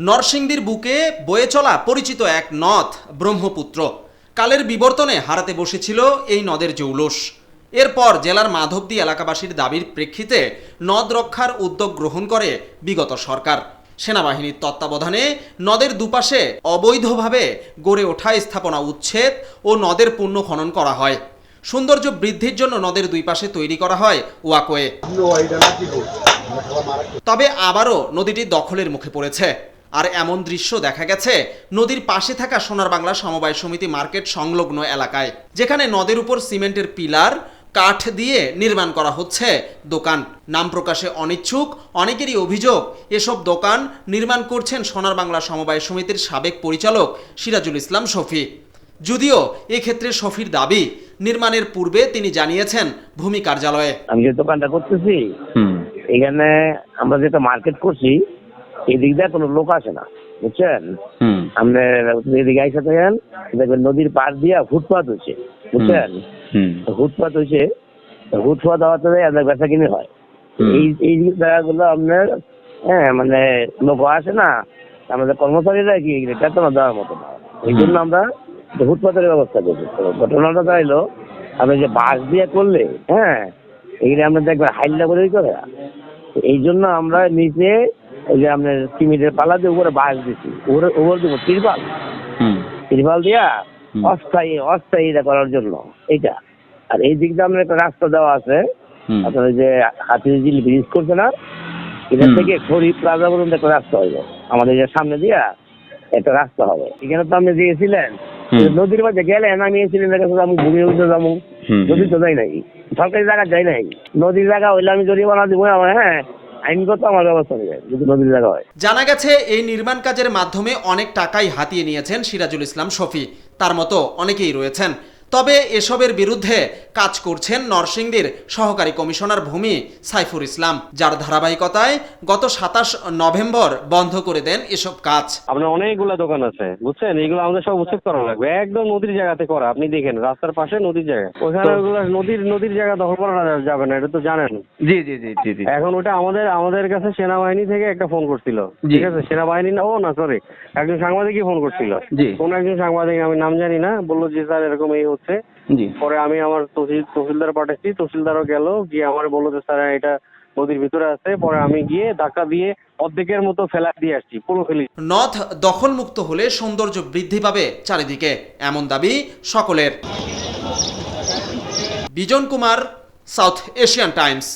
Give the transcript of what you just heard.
নরসিংদীর বুকে বয়ে চলা পরিচিত এক নদ ব্রহ্মপুত্র। কালের বিবর্তনে হারাতে বসেছিল এই নদের জৌলস। এরপর জেলার মাধবদী এলাকাবাসীর দাবির প্রেক্ষিতে নদ রক্ষার উদ্যোগ গ্রহণ করে বিগত সরকার। সেনাবাহিনীর তত্ত্বাবধানে নদের দুপাশে অবৈধভাবে গড়ে ওঠা স্থাপনা উচ্ছেদ ও নদের পূর্ণ খনন করা হয়। সৌন্দর্য বৃদ্ধির জন্য নদের দুই পাশে তৈরি করা হয় ওয়াকোয়ে তবে আবারও নদীটি দখলের মুখে পড়েছে। আর এমন দৃশ্য দেখা গেছে নদীর পাশে থাকা সোনার বাংলা সমবায় সমিতি মার্কেট সংলগ্ন এলাকায় যেখানে নদের উপর সিমেন্টের পিলার কাঠ দিয়ে নির্মাণ করা হচ্ছে দোকান। নাম প্রকাশে অনিচ্ছুক অনেকেরই অভিযোগ এসব দোকান নির্মাণ করছেন সোনার বাংলা সমবায় সমিতির সাবেক পরিচালক সিরাজুল ইসলাম শফি। যদিও এক্ষেত্রে শফির দাবি নির্মাণের পূর্বে তিনি জানিয়েছেন ভূমি কার্যালয়ে। আমি যে দোকানটা করতেছি এখানে আমরা যেটা মার্কেট করছি এদিক দিয়ে কোনো লোক আসে না বুঝছেন? আপনি এদিকে আইসা থাকেন দেখবেন নদীর পার দিয়া ফুটপাত হয়েছে বুঝছেন? ফুটপাত হয়েছে ফুটপাত হওয়াতে আপনার বেচা কিনে হয় এই এই জায়গাগুলো আপনার হ্যাঁ মানে লোক আসে না আমাদের কর্মচারীরা কি বেতন দেওয়ার মতো না। এই জন্য আমরা ফুটপাতের ব্যবস্থা করছি। ঘটনাটা চাইলো আপনি যে বাস দিয়ে করলে হ্যাঁ এইগুলো আমরা দেখবেন হাইল্লা করেই করে। এই জন্য আমরা নিচে যে আপনার পালা দিয়ে উপরে বাস দিছি। উপরে উপরে দেবো তিরপাল তিরপাল দিয়া অস্থায়ী অস্থায়ী করার জন্য। এইটা। আর এই দিক দিয়ে আপনার একটা রাস্তা দেওয়া আছে। হুম। আপনার ওই যে হাতিঝিল ব্রিজ করছে না? এটা থেকে খড়ি প্লাজা পর্যন্ত একটা রাস্তা হইবে। আমাদের যে সামনে দিয়া একটা রাস্তা হবে। এখানে তো আপনি দিয়েছিলেন। নদীর মধ্যে গেলেন আমি এসেছিলেন কাছে যাব ভূমি উঠে যাব। নদী তো যাই নাই। সরকারি জায়গা যাই নাই। নদীর জায়গা হইলে আমি জরিমানা দিব আমার হ্যাঁ। আইনগত আমার ব্যবস্থা নেবে যদি নদীর জায়গা হয়। জানা গেছে, এই নির্মাণ কাজের মাধ্যমে অনেক টাকাই হাতিয়ে নিয়েছেন সিরাজুল ইসলাম শফি। তার মতো অনেকেই রয়েছেন। তবে এসবের বিরুদ্ধে কাজ করছেন নরসিংদীর সহকারী কমিশনার ভূমি সাইফুর ইসলাম যার ধারাবাহিকতায় গত সাতাশ নভেম্বর বন্ধ করে দেন এসব কাজ। আপনার অনেকগুলো দোকান আছে বুঝছেন? এইগুলো আমাদের সব উচ্ছেদ করা লাগবে। একদম নদীর জায়গাতে করা আপনি দেখেন রাস্তার পাশে নদীর জায়গা। ওখানে ওগুলো নদীর নদীর জায়গা দখল করা যাবে না এটা তো জানেন। জি জি জি জি জি। এখন ওটা আমাদের আমাদের কাছে সেনাবাহিনী থেকে একটা ফোন করছিল। ঠিক আছে? সেনাবাহিনী না ও না সরি একজন সাংবাদিকই ফোন করছিল। জি। কোন একজন সাংবাদিক আমি নাম জানি না বলল যে স্যার এরকম এই হচ্ছে। পরে আমি আমার তহসিল তহসিলদার পাঠাচ্ছি তহসিলদারও গেল গিয়ে আমার বলল যে স্যার এটা নদীর ভিতরে আছে। পরে আমি গিয়ে ধাক্কা দিয়ে অর্ধেকের মতো ফেলা দিয়ে আসছি পুরো ফেলি। নদ দখলমুক্ত হলে সৌন্দর্য বৃদ্ধি পাবে চারিদিকে এমন দাবি সকলের। Bijan Kumar south Asian times.